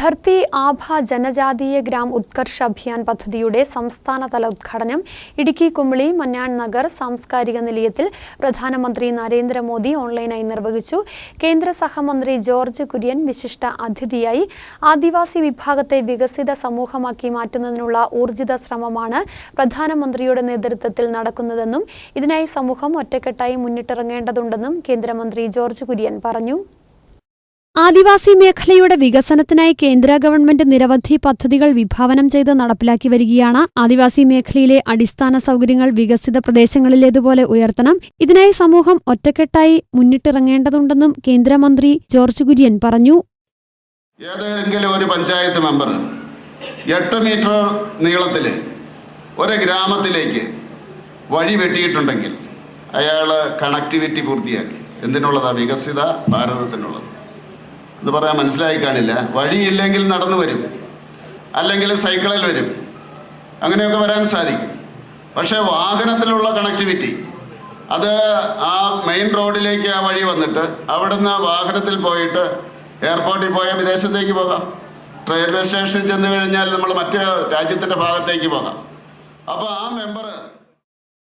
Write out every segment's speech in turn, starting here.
ധർത്തി ആഭ ജനജാതീയ ഗ്രാം ഉത്കർഷ അഭിയാൻ പദ്ധതിയുടെ സംസ്ഥാനതല ഉദ്ഘാടനം ഇടുക്കി കുമിളി മന്നാൻ നഗർ സാംസ്കാരിക നിലയത്തിൽ പ്രധാനമന്ത്രി നരേന്ദ്രമോദി ഓൺലൈനായി നിർവഹിച്ചു. കേന്ദ്ര സഹമന്ത്രി ജോർജ് കുര്യൻ വിശിഷ്ട അതിഥിയായി ആദിവാസി വിഭാഗത്തെ വികസിത സമൂഹമാക്കി മാറ്റുന്നതിനുള്ള ഊർജിത ശ്രമമാണ് പ്രധാനമന്ത്രിയുടെ നേതൃത്വത്തിൽ നടക്കുന്നതെന്നും ഇതിനായി സമൂഹം ഒറ്റക്കെട്ടായി മുന്നിട്ടിറങ്ങേണ്ടതുണ്ടെന്നും കേന്ദ്രമന്ത്രി ജോർജ് കുര്യൻ പറഞ്ഞു. ആദിവാസി മേഖലയുടെ വികസനത്തിനായി കേന്ദ്ര ഗവൺമെന്റ് നിരവധി പദ്ധതികൾ വിഭാവനം ചെയ്ത് നടപ്പിലാക്കി വരികയാണ്. ആദിവാസി മേഖലയിലെ അടിസ്ഥാന സൗകര്യങ്ങൾ വികസിത പ്രദേശങ്ങളിലേതുപോലെ ഉയർത്തണം. ഇതിനായി സമൂഹം ഒറ്റക്കെട്ടായി മുന്നിട്ടിറങ്ങേണ്ടതുണ്ടെന്നും കേന്ദ്രമന്ത്രി ജോർജ് കുര്യൻ പറഞ്ഞു. ഏതെങ്കിലും ഒരു പഞ്ചായത്ത് മെമ്പർ എട്ട് മീറ്റർ നീളത്തിൽ ഒരു ഗ്രാമത്തിലേക്ക് വഴി വെട്ടിയിട്ടുണ്ടെങ്കിൽ അയാൾ കണക്ടിവിറ്റി പൂർത്തിയാക്കി. എന്തിനുള്ളതാ? വികസിത ഭാരതത്തിനുള്ളത്. എന്ന് പറയാൻ മനസ്സിലായി കാണില്ല. വഴിയില്ലെങ്കിൽ നടന്നു വരും. അല്ലെങ്കിൽ സൈക്കിളിൽ വരും. അങ്ങനെയൊക്കെ വരാൻ സാധിക്കും. പക്ഷേ വാഹനത്തിലുള്ള കണക്ടിവിറ്റി അത് ആ മെയിൻ റോഡിലേക്ക് ആ വഴി വന്നിട്ട് അവിടുന്ന് വാഹനത്തിൽ പോയിട്ട് എയർപോർട്ടിൽ പോയാൽ വിദേശത്തേക്ക് പോകാം. റെയിൽവേ സ്റ്റേഷനിൽ ചെന്ന് കഴിഞ്ഞാൽ നമ്മൾ മറ്റ് രാജ്യത്തിന്റെ ഭാഗത്തേക്ക് പോകാം. അപ്പോൾ ആ member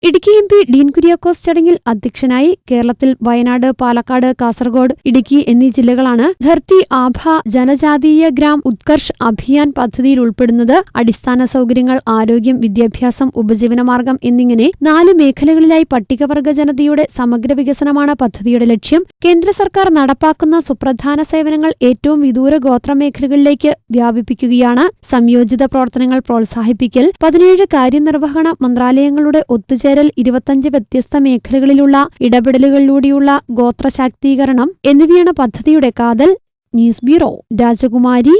Idukki M P Dean Kuriakose ചടങ്ങിൽ അധ്യക്ഷനായി കേരളത്തിൽ വയനാട് പാലക്കാട് കാസർഗോഡ് ഇടുക്കി എന്നീ ജില്ലകളാണ് ധർത്തി ആഭ ജനജാതീയ ഗ്രാം ഉത്കർഷ് അഭിയാൻ പദ്ധതിയിൽ ഉൾപ്പെടുന്നത്. അടിസ്ഥാന സൗകര്യങ്ങൾ ആരോഗ്യം വിദ്യാഭ്യാസം ഉപജീവനമാർഗം എന്നിങ്ങനെ നാല് മേഖലകളിലായി പട്ടികവർഗ ജനതയുടെ സമഗ്ര വികസനമാണ് പദ്ധതിയുടെ ലക്ഷ്യം. കേന്ദ്ര സർക്കാർ നടപ്പാക്കുന്ന സുപ്രധാന സേവനങ്ങൾ ഏറ്റവും വിദൂര ഗോത്രമേഖലകളിലേക്ക് വ്യാപിപ്പിക്കുകയാണ്. സംയോജിത പ്രവർത്തനങ്ങൾ പ്രോത്സാഹിപ്പിക്കൽ പതിനേഴ് കാര്യനിർവഹണ മന്ത്രാലയങ്ങളുടെ ഒത്തുചേരൽ ഇരുപത്തഞ്ച് വ്യത്യസ്ത മേഖലകളിലുള്ള ഇടപെടലുകളിലൂടെയുള്ള ഗോത്രശാക്തീകരണം എന്നിവയാണ് പദ്ധതിയുടെ കാതൽ. ന്യൂസ് ബ്യൂറോ രാജകുമാരി